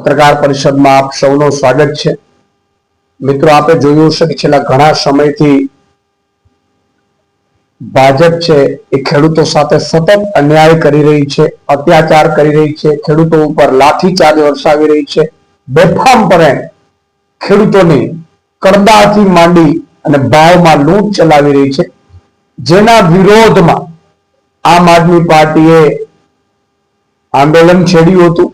પત્રકાર પરિષદમાં આપ સૌનું સ્વાગત છે. મિત્રો, આપે જોયું હશે કે છેલ્લા ઘણા સમયથી ભાજપ છે એ ખેડૂતો સાથે સતત અન્યાય કરી રહી છે, અત્યાચાર કરી રહી છે, ખેડૂતો ઉપર લાઠીચાર્જ વરસાવી રહી છે બેફામપણે ખેડૂતોની કરદાથી માંડી અને ભાવમાં લૂંટ ચલાવી રહી છે. જેના વિરોધમાં આમ આદમી પાર્ટીએ આંદોલન છેડ્યું હતું.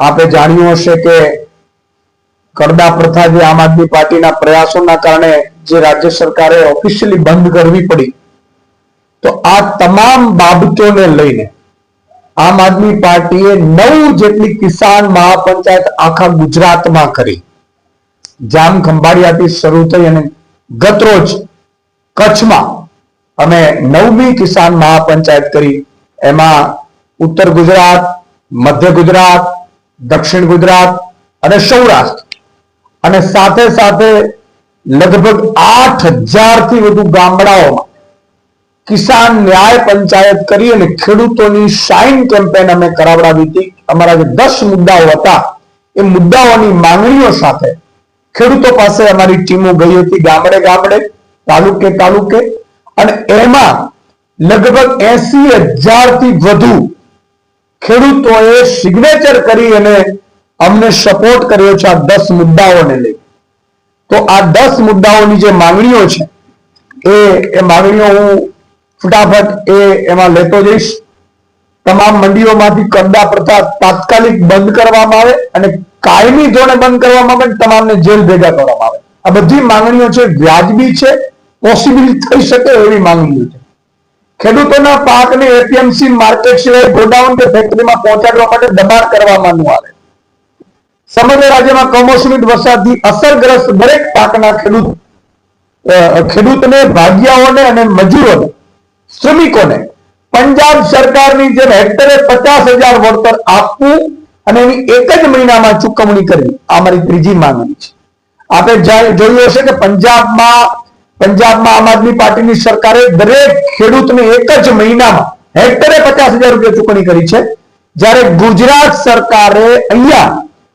આપે જાણ્યું હશે કે કરડા પ્રથા જે આમ આદમી પાર્ટીના પ્રયાસોના કારણે જે રાજ્ય સરકારે ઓફિશિયલી બંધ કરવી પડી, તો આ તમામ બાબતોને લઈને આમ આદમી પાર્ટીએ નવ જેટલી કિસાન મહાપંચાયત આખા ગુજરાતમાં કરી. જામ ખંભાળિયાથી શરૂ થઈ અને ગતરોજ કચ્છમાં અમે નવમી કિસાન મહાપંચાયત કરી. એમાં ઉત્તર ગુજરાત, મધ્ય ગુજરાત દક્ષિણ ગુજરાત અને સૌરાષ્ટ્ર. અને સાથે સાથે લગભગ આઠ હજારથી વધુ ગામડાઓમાં કિસાન ન્યાય પંચાયત કરી અને ખેડૂતોની સાઇન કેમ્પેન અમે કરાવડાવી હતી. અમારા જે દસ મુદ્દાઓ હતા, એ મુદ્દાઓની માંગણીઓ સાથે ખેડૂતો પાસે અમારી ટીમો ગઈ હતી ગામડે ગામડે, તાલુકે તાલુકે. અને એમાં લગભગ એસી હજારથી વધુ ખેડૂતોએ સિગ્નેચર કરી અને અમને સપોર્ટ કર્યો છે આ દસ મુદ્દાઓને લઈ. તો આ દસ મુદ્દાઓની જે માંગણીઓ છે, એ એ માંગણીઓ હું ફટાફટ એ એમાં લેતો જઈશ. તમામ મંડીઓમાંથી કરદા પ્રથા તાત્કાલિક બંધ કરવામાં આવે અને કાયમી ધોરણે બંધ કરવામાં આવે તમામને જેલ ભેગા કરવામાં આવે. આ બધી માંગણીઓ છે, વ્યાજબી છે પોસિબિલ થઈ શકે એવી માંગણીઓ છે. ખેડૂતોના પાકને એપીએમસી માર્કેટ સિવાય ગોડાઉન કે ફેક્ટરીમાં પહોંચાડવા માટે દબાણ કરવામાં આવે. સમગ્ર રાજ્યમાં કમોસમી વરસાદથી અસરગ્રસ્ત દરેક પાકના ખેડૂત ખેડૂતને, ભાગ્યાઓને અને મજૂરોને, શ્રમિકોને પંજાબ સરકારની જેમ હેક્ટરે પચાસ હજાર વળતર આપવું અને એની એક જ મહિનામાં ચૂકવણી કરવી, આ મારી ત્રીજી માંગણી છે. આપણે જોયું હશે કે પંજાબમાં પંજાબમાં આમ આદમી પાર્ટીની સરકારે દરેક ખેડૂતને એક જ મહિનામાં હેક્ટરે પચાસ હજાર રૂપિયા ચૂકવણી કરી છે. જ્યારે ગુજરાત સરકારે અહીંયા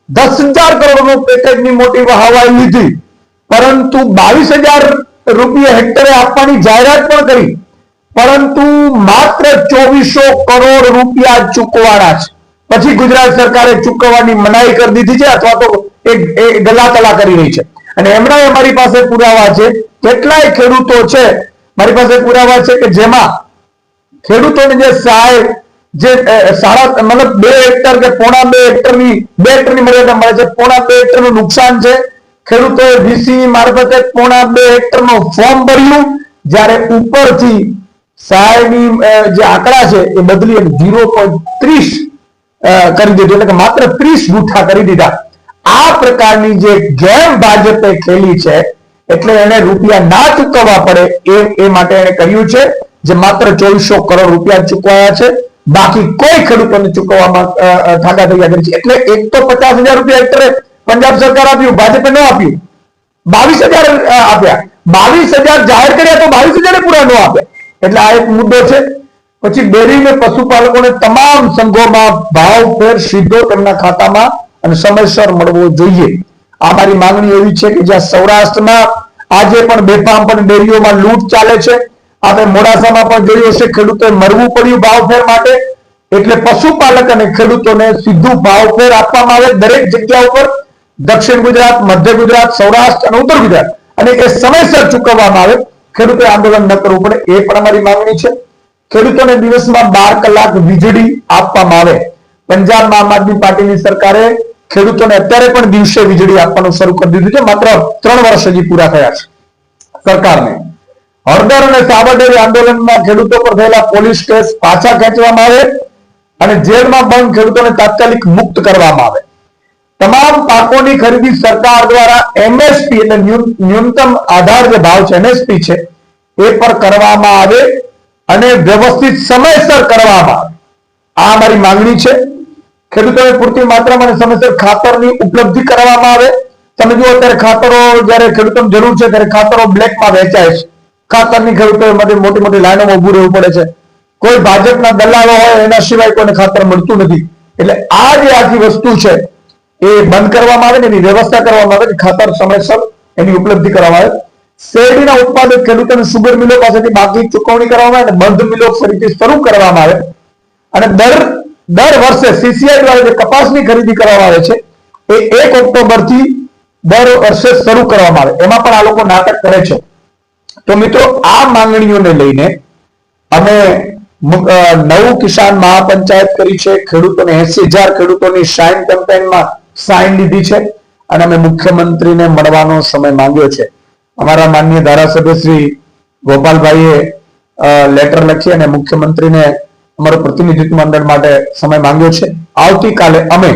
દસ હજાર કરોડનું પેકેજની મોટી વહાવાઈ લીધી. પરંતુ બાવીસ હજાર રૂપિયા હેક્ટરે આપવાની જાહેરાત પણ કરી. પરંતુ માત્ર ચોવીસો કરોડ રૂપિયા ચૂકવાના છે. પછી ગુજરાત સરકારે ચૂકવવાની મનાઈ કરી દીધી છે અથવા તો એ ગલાતલા કરી રહી છે. અને એમના અમારી પાસે પુરાવા છે. કેટલાય ખેડૂતો છે, મારી પાસે પુરાવા છે કે જેમાં ખેડૂતોની જે સહાય જે સાડા, મતલબ બે હેક્ટર કે પોણા બે હેક્ટરની બે હેક્ટરની મર્યાદા મળે છે. પોણા બે હેક્ટરનું નુકસાન છે. ખેડૂતોએ વીસી મારફતે પોણા બે હેક્ટરનું ફોર્મ ભર્યું, જ્યારે ઉપરથી સહાયની જે આંકડા છે એ બદલી ઝીરો પોઈન્ટ ત્રીસ કરી દીધું. એટલે કે માત્ર ત્રીસ ગુઠા કરી દીધા. આ પ્રકારની જે ગેમ ભાજપે ખેલી છે, એટલે એને રૂપિયા ના ચૂકવવા પડે એ એ માટે એને કર્યું છે, જે માત્ર ચોવીસો કરોડ રૂપિયા ચૂકવાયા છે, બાકી કોઈ ખેડૂતોને ચૂકવવામાં ઠાકા થઈ ગયા છે એટલે એક તો પચાસ હજાર રૂપિયા હેક્ટરે પંજાબ સરકાર આપ્યું, ભાજપે ન આપ્યું. બાવીસ હજાર આપ્યા. બાવીસ હજાર જાહેર કર્યા તો બાવીસ હજાર પૂરા ન આપ્યા. એટલે આ એક મુદ્દો છે. પછી ડેરી ને પશુપાલકોને તમામ સંઘોમાં ભાવ ફેર સીધો તેમના ખાતામાં અને સમયસર મળવો જોઈએ. આ મારી માંગણી એવી છે કે જ્યાં સૌરાષ્ટ્રમાં આજે પણ બેફામ પણ ડેરીઓમાં લૂંટ ચાલે છે. આપણે મોડાસામાં પણ જોયું હશે, ખેડૂતોએ મરવું પડ્યું ભાવફેર માટે. એટલે પશુપાલક અને ખેડૂતોને સીધું ભાવફેર આપવામાં આવે દરેક જગ્યા ઉપર. દક્ષિણ ગુજરાત, મધ્ય ગુજરાત, સૌરાષ્ટ્ર અને ઉત્તર ગુજરાત. અને એ સમયસર ચૂકવવામાં આવે. ખેડૂતોએ આંદોલન ન કરવું પડે, એ પણ અમારી માંગણી છે. ખેડૂતોને દિવસમાં બાર કલાક વીજળી આપવામાં આવે. પંજાબમાં આમ આદમી પાર્ટીની સરકારે ખેડૂતોને અત્યારે પણ દિવસે વીજળી આપવાનું શરૂ કરી દીધું છે. માત્ર ત્રણ વર્ષ હજી પૂરા થયા છે સરકારને. હળદર અને સાબરડેરી આંદોલનમાં ખેડૂતો પર થયેલા પોલીસ કેસ પાછા ખેંચવામાં આવે અને જેલમાં બંધ ખેડૂતોને તાત્કાલિક મુક્ત કરવામાં આવે. તમામ પાકોની ખરીદી સરકાર દ્વારા એમએસપી એટલે ન્યૂનતમ આધાર જે ભાવ છે, એમએસપી છે, એ પર કરવામાં આવે અને વ્યવસ્થિત સમયસર કરવામાં આવે. આ અમારી માંગણી છે. ખેડૂતોને પૂરતી માત્રામાં સમયસર ખાતરની ઉપલબ્ધિ કરવામાં આવે. તમે જુઓ અત્યારે ખાતરો જયારે ખેડૂતોને જરૂર છે ત્યારે ખાતરો બ્લેકમાં વેચાય છે. ખાતરની ખેડૂતો માટે મોટી મોટી લાઈનોમાં ઉભું રહેવું પડે છે. કોઈ ભાજપના દલાલો હોય એના સિવાય કોઈને ખાતર મળતું નથી. એટલે આ જે આખી વસ્તુ છે, એ બંધ કરવામાં આવે ને એની વ્યવસ્થા કરવામાં આવે ખાતર સમયસર એની ઉપલબ્ધિ કરવામાં આવે. શેરડીના ઉત્પાદક ખેડૂતોને સુગર મિલો પાસેથી બાકી ચૂકવણી કરવામાં આવે અને બંધ મિલો ફરીથી શરૂ કરવામાં આવે. અને દર દર વર્ષે સીસીઆઈ દ્વારા જે કપાસની ખરીદી કરવામાં આવે છે, એ એક ઓક્ટોબરથી દર વર્ષે શરૂ કરવામાં આવે. એમાં પણ આ લોકો નાટક કરે છે. તો મિત્રો, આ માંગણીઓને લઈને અમે નવું કિસાન મહાપંચાયત કરી છે. ખેડૂતોને એસી હજાર ખેડૂતોની સાઇન કેમ્પેનમાં સાઇન લીધી છે અને અમે મુખ્યમંત્રીને મળવાનો સમય માંગ્યો છે. અમારા માન્ય ધારાસભ્ય શ્રી ગોપાલભાઈએ લેટર લખી અને મુખ્યમંત્રીને અમારું પ્રતિનિધિત્વ મંડળ માટે સમય માંગ્યો છે. આવતીકાલે અમે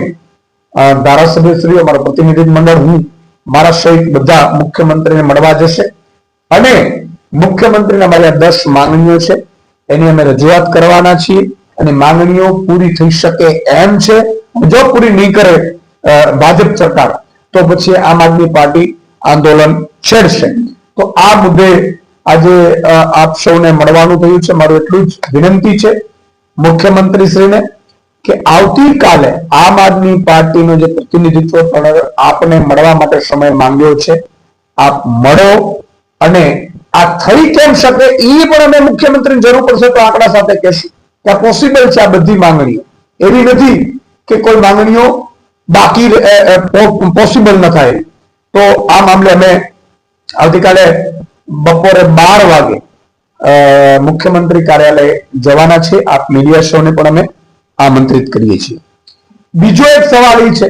ધારાસભ્યશ્રી અમારું પ્રતિનિધિત્વ મંડળ, હું, મારા સહિત બધા મુખ્યમંત્રીને મળવા જશે. અને મુખ્યમંત્રીને અમારી દસ માંગણીઓ છે, એની અમે રજૂઆત કરવાના છીએ. અને માંગણીઓ પૂરી થઈ શકે એમ છે. જો પૂરી નહીં કરે ભાજપ સરકાર, તો પછી આમ આદમી પાર્ટી આંદોલન છેડશે. તો આ મુદ્દે આજે આપ સૌને મળવાનું થયું છે. મારું એટલું જ વિનંતી છે. મુખ્યમંત્રીશ્રીને કે આવતીકાલે આમ આદમી પાર્ટીનો જે પ્રતિનિધિત્વ આપને મળવા માટે સમય માંગ્યો છે. આપ મળો અને આ થઈ કેમ શકે એ પણ અમે મુખ્યમંત્રીની જરૂર પડશે તો આંકડા સાથે કહેશું કે આ પોસિબલ છે આ બધી માંગણીઓ. એવી નથી કે કોઈ માંગણીઓ બાકી પોસિબલ ન થાય. તો આ મામલે અમે આવતીકાલે બપોરે બાર વાગે મુખ્યમંત્રી કાર્યાલય જવાના છે. આપ મીડિયા શોને પણ અમે આમંત્રિત કરીએ છીએ. બીજો એક સવાલ એ છે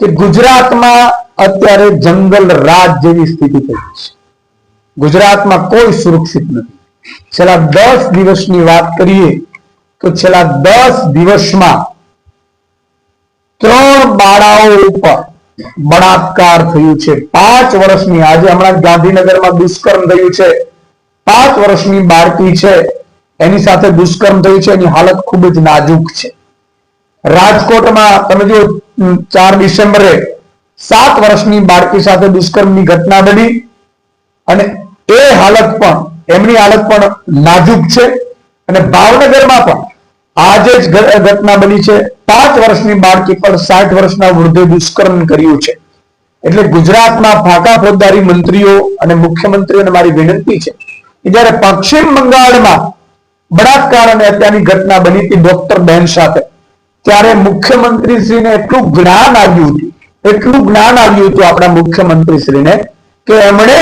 કે ગુજરાતમાં અત્યારે જંગલ રાજ જેવી સ્થિતિ થઈ છે. ગુજરાતમાં કોઈ સુરક્ષિત નથી. છેલ્લા દસ દિવસની વાત કરીએ તો છેલ્લા દસ દિવસમાં ત્રણ બાળાઓ ઉપર બળાત્કાર થયું છે. પાંચ વર્ષની, આજે હમણાં ગાંધીનગરમાં દુષ્કર્મ થયું છે. પાંચ વર્ષની બાળકી છે, એની સાથે દુષ્કર્મ થયું છે, એની હાલત ખૂબ જ નાજુક છે. રાજકોટમાં તમે જો ચાર ડિસેમ્બરે સાત વર્ષની બાળકી સાથે દુષ્કર્મની ઘટના બની અને એ હાલત પણ, એમની હાલત પણ નાજુક છે અને ભાવનગરમાં પણ આજે જ ઘટના બની છે. પાંચ વર્ષની બાળકી પર સાઠ વર્ષના વૃદ્ધે દુષ્કર્મ કર્યું છે. એટલે ગુજરાતમાં ફાંકા ફોજદારી મંત્રીઓ અને મુખ્યમંત્રીઓને મારી વિનંતી છે જ્યારે પશ્ચિમ બંગાળમાં બળાત્કાર અને હત્યાની ઘટના બની હતી ડોક્ટર બેન સાથે, ત્યારે મુખ્યમંત્રીશ્રીને એટલું જ્ઞાન આવ્યું હતું, એટલું જ્ઞાન આવ્યું હતું આપણા મુખ્યમંત્રીશ્રીને કે એમણે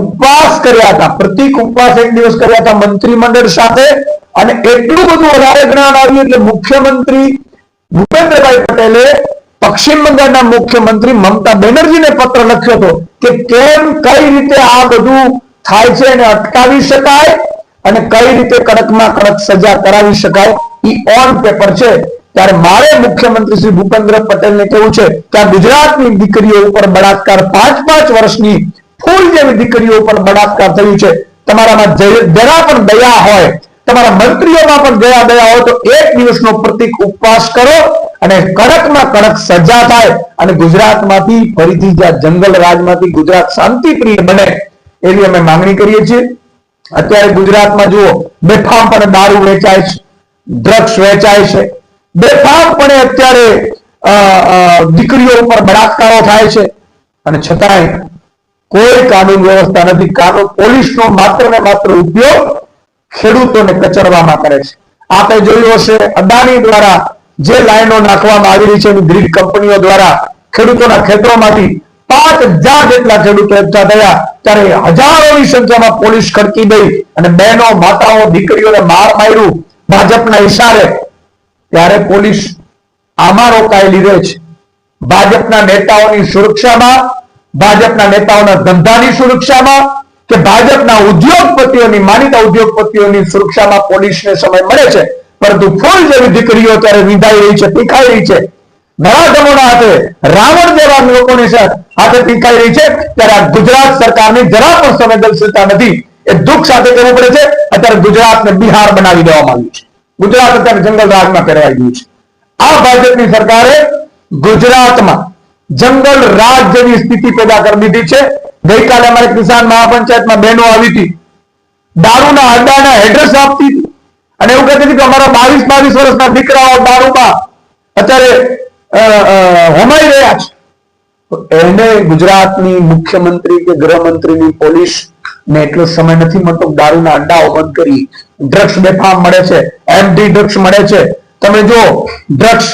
ઉપવાસ કર્યા હતા, પ્રતિક ઉપવાસ એક દિવસ કર્યા હતા મંત્રીમંડળ સાથે, અને એટલું બધું વધારે જ્ઞાન આવ્યું એટલે મુખ્યમંત્રી ભૂપેન્દ્રભાઈ પટેલે પશ્ચિમ બંગાળના મુખ્યમંત્રી મમતા બેનર્જીને પત્ર લખ્યો હતો કે કેમ કઈ રીતે આ બધું થાય છે એને અટકાવી શકાય અને કઈ રીતે કડકમાં કડક સજા કરાવી શકાય એ ઓન પેપર છે. ત્યારે મારે મુખ્યમંત્રી શ્રી ભૂપેન્દ્ર પટેલને કેવું છે કે ગુજરાતની દીકરીઓ ઉપર બળાત્કાર પાંચ પાંચ વર્ષની ફૂલ જેવી દીકરીઓ ઉપર બળાત્કાર થયું છે. તમારામાં જરા પણ દયા હોય, તમારા મંત્રીઓમાં પણ દયા દયા હોય તો એક દિવસનો પ્રતિક ઉપવાસ કરો અને કડકમાં કડક સજા થાય અને ગુજરાતમાંથી ફરીથી જ્યાં જંગલ રાજમાંથી ગુજરાત શાંતિપ્રિય બને એવી અમે માંગણી કરીએ છીએ. અત્યારે ગુજરાતમાં જુઓ બેફામ પણ દારૂ વેચાય છે ડ્રગ્સ વેચાય છે. બેફામપણે અત્યારે અ, અ, દીકરીઓ ઉપર બળાત્કારો થાય છે. અને છતાંય કોઈ કાનૂન વ્યવસ્થા નથી. કાનૂન પોલીસનો માત્ર ને માત્ર ઉપયોગ ખેડૂતોને કચરવામાં કરે છે. આપે જોયું હશે અદાણી દ્વારા જે લાઈનો નાખવામાં આવી રહી છે એની ગ્રીડ કંપનીઓ દ્વારા ખેડૂતોના ખેતરોમાંથી પાંચ હજાર જેટલા ખેડૂતો એકઠા થયા. ત્યારે હજારોની સંખ્યામાં પોલીસ ખડકી ગઈ અને બહેનો, માતાઓ, દીકરીઓને માર માર્યું ભાજપના ઇશારે ત્યારે પોલીસ આમાં રોકાયેલી રહે છે. ભાજપના નેતાઓની સુરક્ષામાં, ભાજપના નેતાઓના ધંધાની સુરક્ષામાં કે ભાજપના ઉદ્યોગપતિઓની, માનીતા ઉદ્યોગપતિઓની સુરક્ષામાં પોલીસને સમય મળે છે. પરંતુ ફૂલ જેવી દીકરીઓ ત્યારે વિંધાઈ રહી છે પીખાઈ રહી છે. નરાધમોના હાથે રાવણ જેવા લોકોની હાથે પીખાઈ રહી છે. ત્યારે ગુજરાત સરકારની જરા પણ સંવેદનશીલતા નથી. એ દુઃખ સાથે કરવું પડે છે. અત્યારે ગુજરાતને બિહાર બનાવી દેવામાં આવ્યું છે. ગુજરાત અત્યારે જંગલ રાજમાં ફેરવાઈ ગયું છે. આ ભાજપની સરકારે ગુજરાતમાં જંગલ રાજ જેવી સ્થિતિ પેદા કરી દીધી છે. ગઈકાલે અમારે કિસાન મહાપંચાયતમાં બહેનો આવી હતી. દારૂના અડ્ડાના એડ્રેસ આપતી હતી. અને એવું કહેતી હતી કે અમારા બાવીસ બાવીસ વર્ષના દીકરાઓ દારૂમાં અત્યારે હોમાઈ રહ્યા છે. એને ગુજરાતની મુખ્યમંત્રી કે ગૃહમંત્રીની પોલીસ ને એટલો સમય નથી મળતો દારૂના અડ્ડાઓ બંધ કરી ડ્રગ્સ બેફામ મળે છે એમડી ડ્રગ્સ મળે છે. તમે જો ડ્રગ્સ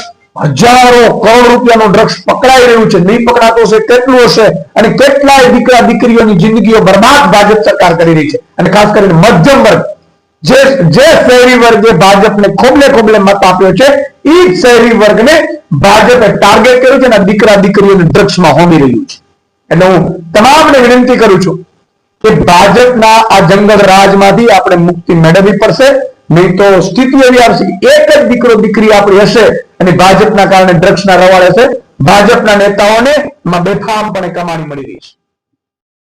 હજારો કરોડ રૂપિયાનો ડ્રગ્સ પકડાઈ રહ્યું છે. નહીં પકડાતો હશે, કેટલું હશે? અને કેટલાય દીકરા દીકરીઓની જિંદગીઓ બરબાદ ભાજપ સરકાર કરી રહી છે. અને ખાસ કરીને મધ્યમ વર્ગ. જે જે શહેરી વર્ગે ભાજપને ખોબલે ખોબલે મત આપ્યો છે એ જ શહેરી વર્ગને ભાજપે ટાર્ગેટ કર્યું છે અને દીકરા દીકરીઓને ડ્રગ્સમાં હોમી રહ્યું છે. એટલે હું તમામને વિનંતી કરું છું કે ભાજપના આ જંગલ રાજમાંથી આપણે મુક્તિ મેળવવી પડશે. નહીં તો સ્થિતિ એવી આવશે એક જ દીકરો દીકરી આપણી હશે અને ભાજપના કારણે ડ્રગ્સના રવાડ હશે. ભાજપના નેતાઓને બેફામ પણ કમાણી મળી રહી છે.